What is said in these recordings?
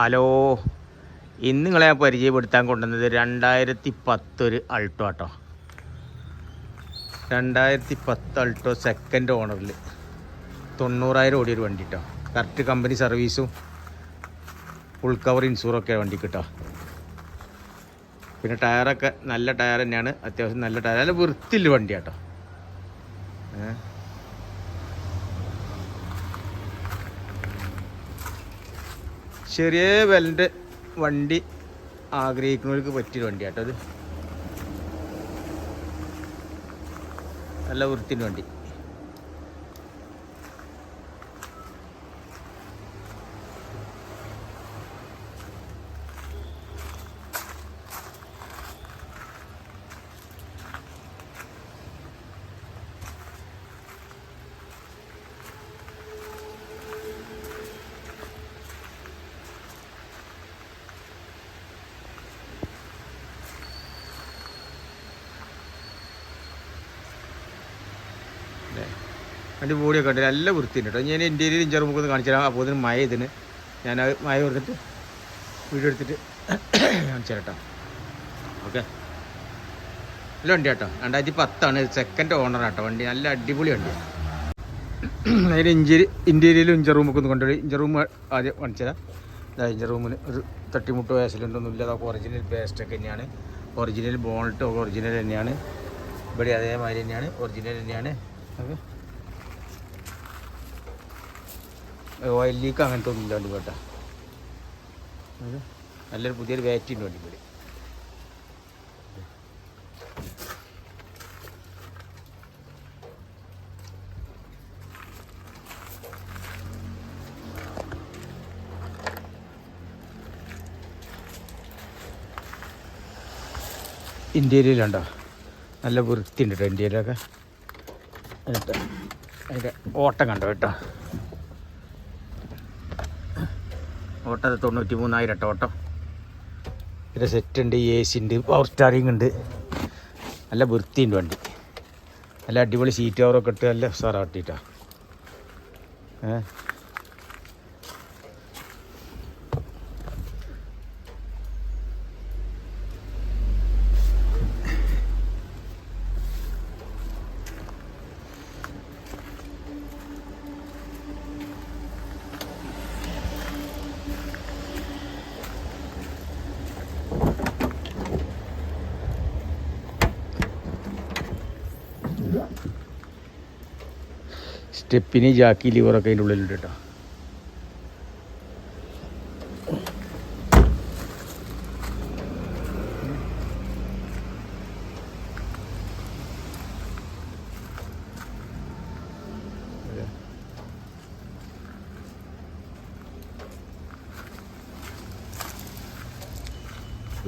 Hello. ഇന്ന് നിങ്ങളെ ഞാൻ പരിചയപ്പെടുത്താൻ കൊണ്ടുവന്നത് രണ്ടായിരത്തി പത്തൊരു അൾട്ടോ ആട്ടോ. രണ്ടായിരത്തി പത്ത് അൾട്ടോ സെക്കൻഡ് ഓണറിൽ തൊണ്ണൂറായിരം ഓടിയൊരു വണ്ടി കേട്ടോ കറക്റ്റ് കമ്പനി സർവീസും ഫുൾ കവർ ഇൻഷൂറൊക്കെ വണ്ടി കിട്ടോ പിന്നെ ടയറൊക്കെ നല്ല ടയർ തന്നെയാണ്. അത്യാവശ്യം നല്ല ടയർ നല്ല വൃത്തിയുള്ള വണ്ടി കേട്ടോ ഏഹ് ചെറിയ വിലന്റെ വണ്ടി ആഗ്രഹിക്കുന്നവർക്ക് പറ്റിയൊരു വണ്ടി കേട്ടോ അത്. നല്ല വൃത്തിന്റെ വണ്ടി. വണ്ടി ബോഡിയൊക്കെ ഉണ്ട് നല്ല വൃത്തിയുണ്ട് കേട്ടോ. ഞാൻ ഇന്ത്യയിൽ ഇഞ്ചർ മുഖത്ത് കാണിച്ചു തരാം. അപ്പോൾ ഇതിന് മഴ ഇതിന്. ഞാൻ മഴ കൊടുത്തിട്ട് വീഡിയോ എടുത്തിട്ട് കാണിച്ചു തരാം ഓക്കെ. നല്ല വണ്ടി കേട്ടോ. രണ്ടായിരത്തി പത്താണ്. സെക്കൻഡ് ഓണർ കേട്ടോ വണ്ടി. നല്ല അടിപൊളി വണ്ടിയാണ് അതിന് ഇഞ്ചിരി ഇന്ത്യയിലും ഇഞ്ചർ റൂമൊക്കെ ഒന്ന് കൊണ്ടുപോയി ഇഞ്ചർ റൂം ആദ്യം കാണിച്ചു തരാം. ഇതാ ഇഞ്ചർ റൂമിന് ഒരു തട്ടിമുട്ട് വയസ്സിലുണ്ടൊന്നും ഇല്ല അതൊക്കെ ഒറിജിനൽ പേസ്റ്റൊക്കെ തന്നെയാണ്. ഒറിജിനൽ ബോൾട്ട് ഒക്കെ ഒറിജിനൽ തന്നെയാണ്. ഇവിടെ അതേമാതിരി തന്നെയാണ്. ഒറിജിനൽ തന്നെയാണ്. ഓക്കെ. ഓയിൽ ലീക്ക് അങ്ങനത്തെ ഒന്നും ഇല്ലാണ്ട് കേട്ടോ. നല്ലൊരു പുതിയൊരു വാറ്റിന്റെ വണ്ടി ഇവിടെ ഇന്ത്യയിലുണ്ടോ നല്ല വൃത്തിയുണ്ട് കേട്ടോ ഇന്ത്യയിലൊക്കെ. എന്നിട്ട് അതിന്റെ ഓട്ടം കണ്ടോ കേട്ടോ? ഓട്ടം അത് തൊണ്ണൂറ്റി മൂന്നായിരം ഓട്ടോ. പിന്നെ സെറ്റ് ഉണ്ട് എ സി ഉണ്ട് പവർ സ്റ്റാറിങ് ഉണ്ട്. നല്ല വൃത്തിയുണ്ട് വണ്ടി. നല്ല അടിപൊളി സീറ്റ് കവറൊക്കെ ഇട്ട് നല്ല ഉസാറാട്ടിട്ടോ സ്റ്റെപ്പിന് ജാക്കി ലിവറൊക്കെ അതിന്റെ ഉള്ളിലുണ്ട് കേട്ടോ.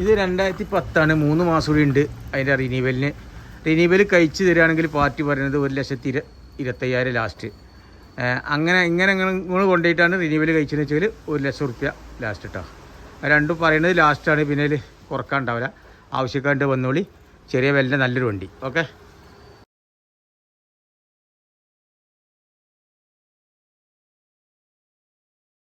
ഇത് രണ്ടായിരത്തി പത്താണ് മൂന്ന് മാസം കൂടി ഉണ്ട് അതിന്റെ റിനീവലിന് റിനീവൽ കഴിച്ച് തരികയാണെങ്കിൽ പാർട്ടി പറയുന്നത് ഒരു ലക്ഷത്തി ഇര ഇരുപത്തയ്യായിരം ലാസ്റ്റ്. അങ്ങനെ ഇങ്ങനെ നിങ്ങൾ കൊണ്ടുപോയിട്ടാണ് റിനീവൽ കഴിച്ചതെന്ന് വെച്ചാൽ ഒരു ലക്ഷം റുപ്യ ലാസ്റ്റ് കേട്ടോ രണ്ടും പറയുന്നത് ലാസ്റ്റാണ് പിന്നെ കുറയ്ക്കാൻ ഉണ്ടാവില്ല. ആവശ്യക്കാണ്ട് വന്നോളി. ചെറിയ വില നല്ലൊരു വണ്ടി. ഓക്കെ?